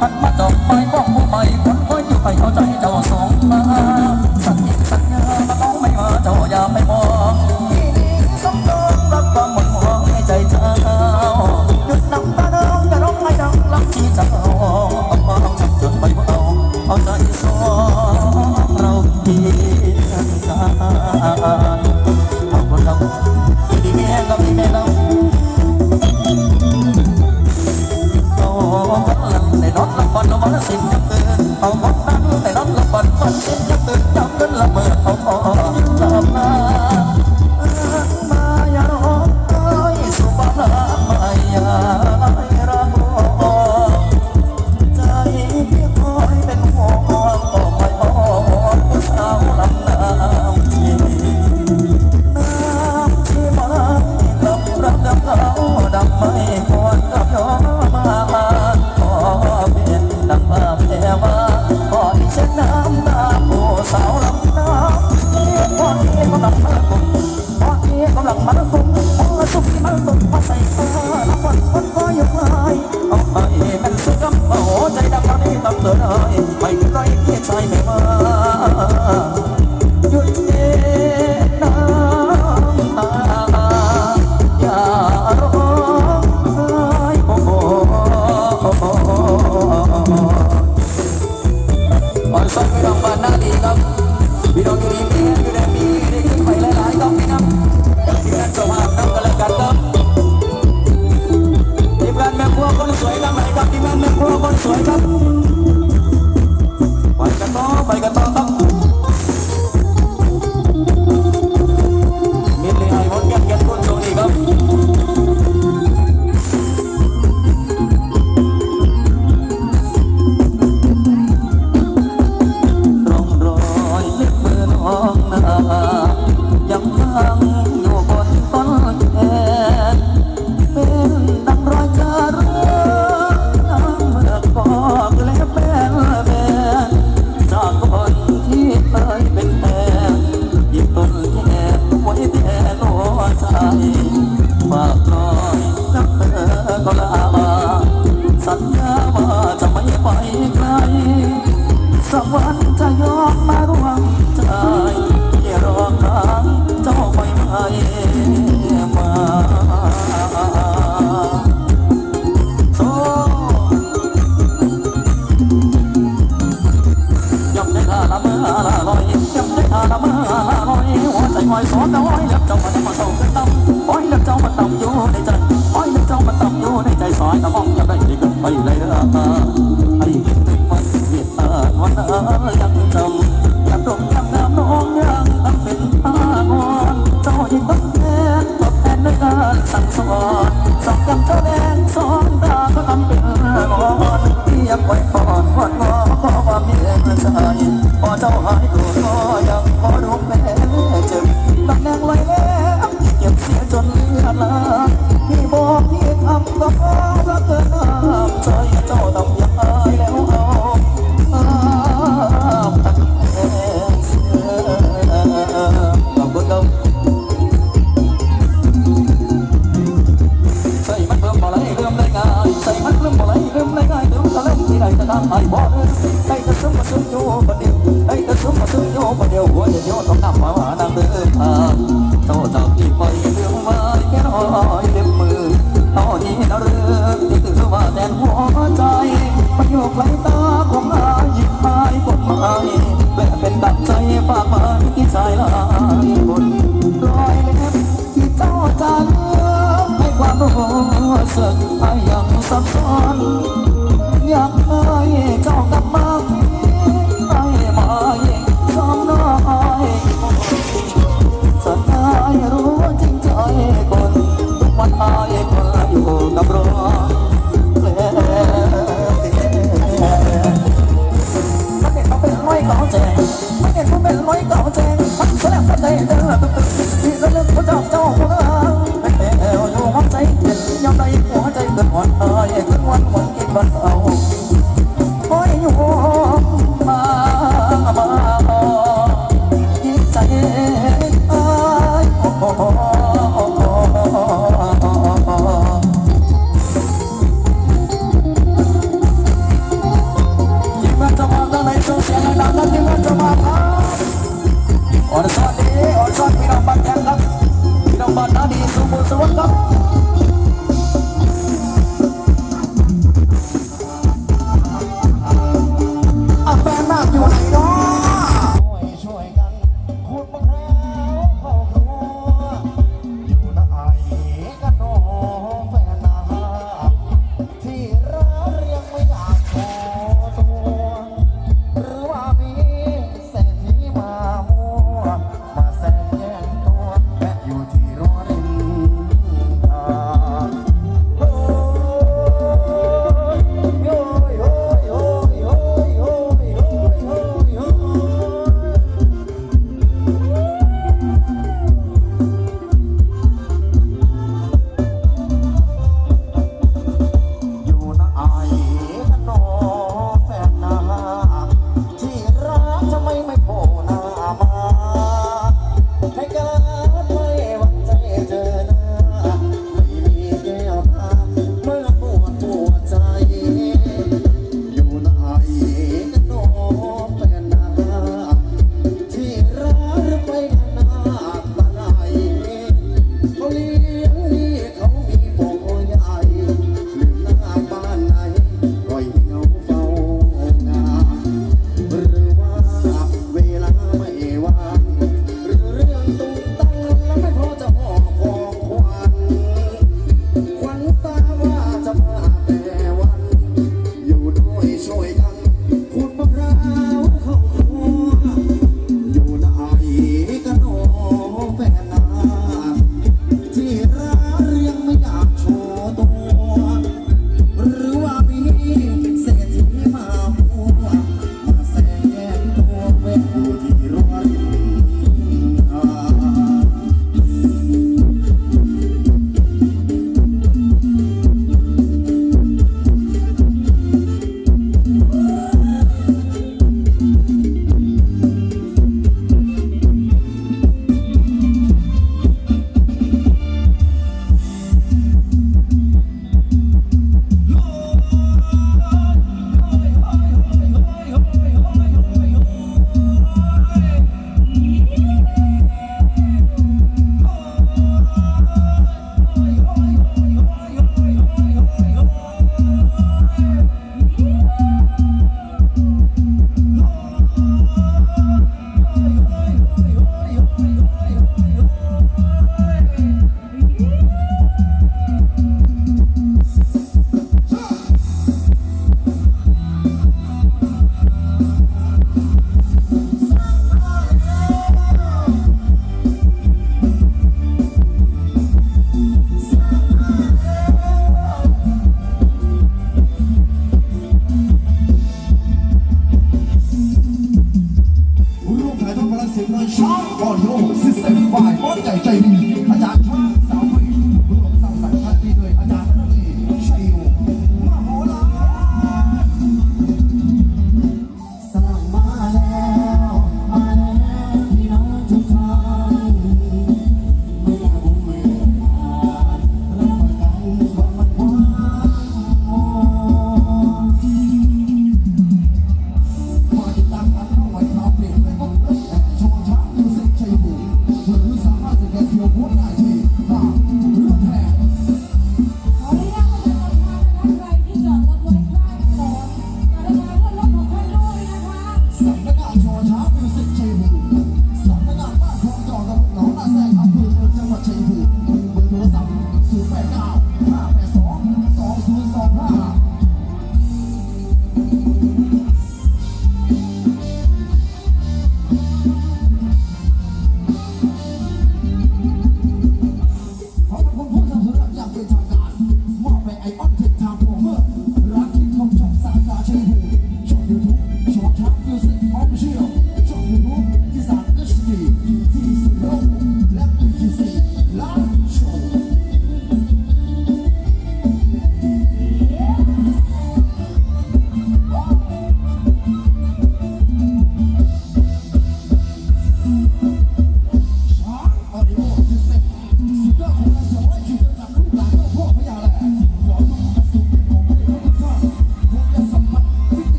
ปัดมาจอกไม้องผู้ใหม่คนคอยอยู่ไปเข้าใจจ Sempre ไปลองไป สวรรค์จะยอมมาร่วงใจที่รอคองเจ้าไม่ให้มายำได้ข้าละเมื่อลอยยำได้ข้าละเมื่อละอยหัวใจหอยสอนแต่หอยเล็บเจ้ามาต้าขึ้นตั้มหอยเล็บเจ้ามันต่ำอยู่ในใจหอยเล็บเจ้ามานต่ำอยู่ในใจสอยแต่มองจะได้ดีเกินไปเลยเด้ 啊 สึกอยังซับซ้อนยัง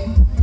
Okay.